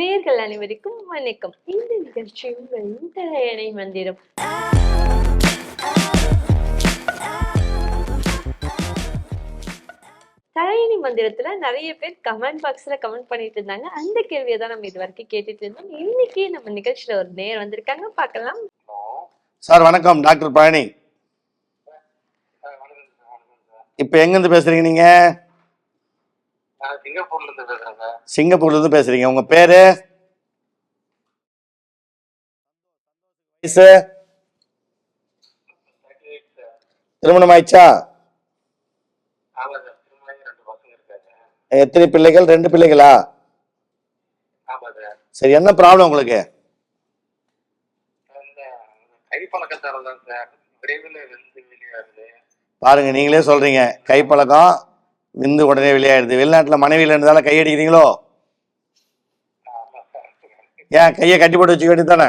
நேர்கள் அனைவருக்கும் வணக்கம். இந்த நிகழ்ச்சி உங்கள் தலையணை மந்திரம். தலையணி மந்திரத்துல நிறைய பேர் கமெண்ட் பாக்ஸ்ல கமெண்ட் பண்ணிட்டு இருந்தாங்க. அந்த கேள்வியை தான் நம்ம இது வரைக்கும் கேட்டுட்டு இருந்தோம். இன்னைக்கு நம்ம நிகழ்ச்சியில ஒரு நேர் வந்திருக்காங்க. பார்க்கலாம். சார் வணக்கம். டாக்டர் பழனி. இப்போ எங்கேருந்து பேசுறீங்க நீங்க? சிங்கப்பூர்ல இருந்து பேசுறேன் சார் சிங்கப்பூர்ல இருந்து பேசுறீங்க. உங்க பேரு? வயசு? திருமணம் ஆயிடுச்சா? எத்தனை பிள்ளைகள்? ரெண்டு பிள்ளைகளா? சார் என்ன ப்ராப்ளம் உங்களுக்கு? பாருங்க நீங்களே சொல்றீங்க. கைப்பழக்கம் விந்து உடனே வெளியாயிடுது. வெளிநாட்டில் மனைவியில் இருந்ததால கையடிக்கிறீங்களோ ஏன் கையை கட்டி போட்டு வச்சுக்க வேண்டியதானே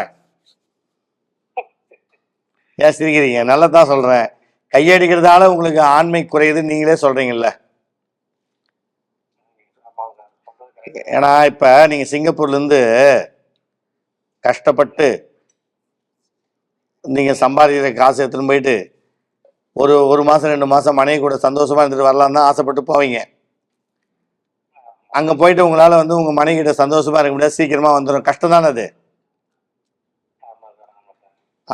ஏன் சிரிக்கிறீங்க? நல்லா தான் சொல்கிறேன் கையடிக்கிறதால உங்களுக்கு ஆண்மை குறையுதுன்னு நீங்களே சொல்கிறீங்கல்ல ஏன்னா இப்போ நீங்கள் சிங்கப்பூர்லேருந்து கஷ்டப்பட்டு நீங்கள் சம்பாதிக்கிற காசு எடுத்துன்னு போயிட்டு ஒரு ஒரு மாதம் ரெண்டு மாதம் மனைவி கூட சந்தோஷமாக இருந்துட்டு வரலான்னு தான் ஆசைப்பட்டு போவீங்க. அங்கே போயிட்டு உங்களால் வந்து உங்கள் மனைவி கிட்ட இருக்க முடியாது. சீக்கிரமாக வந்துடும் கஷ்டம் தானே அது?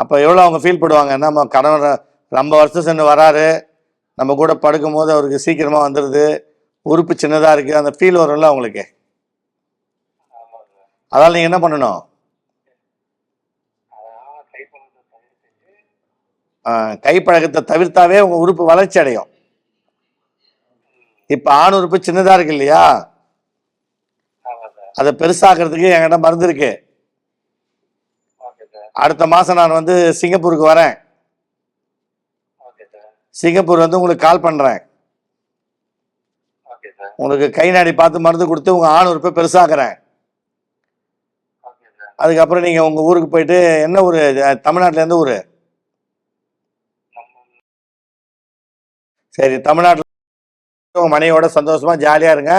அப்போ எவ்வளோ அவங்க ஃபீல் பண்ணுவாங்க நம்ம கணவர் ரொம்ப வருஷம் சென்று வராரு. நம்ம கூட படுக்கும் போது அவருக்கு சீக்கிரமாக வந்துடுது உறுப்பு சின்னதாக இருக்குது அந்த ஃபீல் வரும்ல அவங்களுக்கு. அதால் நீங்கள் என்ன பண்ணணும்? கைப்பழக்கத்தை தவிர்த்தாவே உங்கள் உறுப்பு வளர்ச்சி அடையும். இப்போ ஆண் உறுப்பு சின்னதாக இருக்கு இல்லையா? அதை பெருசாக்குறதுக்கு என்கிட்ட மருந்து இருக்கு. அடுத்த மாதம் நான் வந்து சிங்கப்பூருக்கு வரேன். சிங்கப்பூர் வந்து உங்களுக்கு கால் பண்ணுறேன் உங்களுக்கு கை நாடி பார்த்து மருந்து கொடுத்து உங்கள் ஆண் உறுப்பை பெருசாக்குறேன். அதுக்கப்புறம் நீங்கள் உங்கள் ஊருக்கு போயிட்டு என்ன ஊர்? தமிழ்நாட்டில் எந்த ஊர் நம்ம சரி தமிழ்நாட்டில் உங்கள் மனைவியோட சந்தோஷமா ஜாலியாக இருங்க.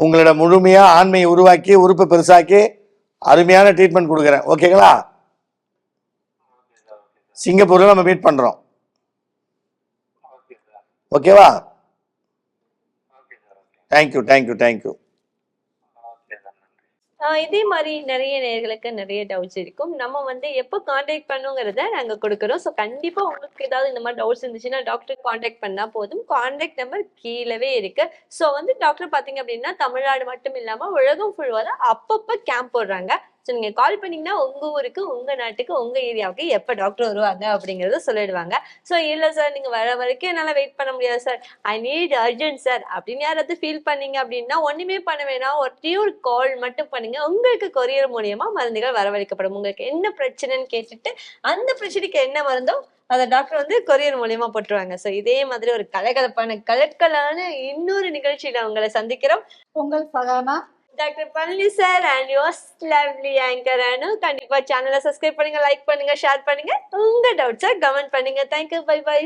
உங்களோட முழுமையாக ஆண்மையை உருவாக்கி உறுப்பை பெருசாக்கி அருமையான ட்ரீட்மெண்ட் கொடுக்குறேன். ஓகேங்களா சிங்கப்பூரில் நம்ம மீட் பண்ணுறோம் ஓகேவா தேங்க்யூ தேங்க்யூ தேங்க்யூ இதே மாதிரி நிறைய நேர்களுக்கு நிறைய டவுட்ஸ் இருக்கும். நம்ம வந்து எப்போ காண்டாக்ட் பண்ணுங்கிறத நாங்கள் கொடுக்குறோம். ஸோ கண்டிப்பாக உங்களுக்கு ஏதாவது இந்த மாதிரி டவுட்ஸ் இருந்துச்சுன்னா டாக்டர் காண்டாக்ட் பண்ணால் போதும். காண்டாக்ட் நம்பர் கீழவே இருக்கு. ஸோ வந்து டாக்டர் பார்த்தீங்க அப்படின்னா தமிழ்நாடு மட்டும் இல்லாமல் உலகம் ஃபுல்லாக அப்பப்போ கேம்ப் போடுறாங்க. ஸோ நீங்கள் கால் பண்ணீங்கன்னா உங்கள் ஊருக்கு உங்கள் நாட்டுக்கு உங்கள் ஏரியாவுக்கு எப்போ டாக்டர் வருவாங்க அப்படிங்கிறத சொல்லிடுவாங்க. ஸோ இல்லை சார் நீங்கள் வர வரைக்கும் என்னால் வெயிட் பண்ண முடியாது sir I need urgent sir அப்படின்னு யாராவது ஃபீல் பண்ணீங்க அப்படின்னா ஒன்றுமே பண்ண வேணாம். ஒரே ஒரு கால் மட்டும் பண்ணுங்க. உங்களுக்கு கொரியர் மூலியமா மருந்துகள் வரவழைக்கப்படும். உங்களுக்கு என்ன பிரச்சனைன்னு கேட்டுட்டு அந்த பிரச்சனைக்கு என்ன மருந்தோ அதை டாக்டர் வந்து கொரியர் மூலியமா போட்டுருவாங்க. ஸோ இதே மாதிரி ஒரு கலகலப்பான கலக்கலான இன்னொரு நிகழ்ச்சியில உங்களை சந்திக்கிறோம். உங்கள் Sahana doctor Palani sir and yours lovely anchor Anu கண்டிப்பா சேனலை சப்ஸ்கிரைப் பண்ணுங்க லைக் பண்ணுங்க ஷேர் பண்ணுங்க. உங்க டவுட்ஸை கமெண்ட் பண்ணுங்க. Thank you bye bye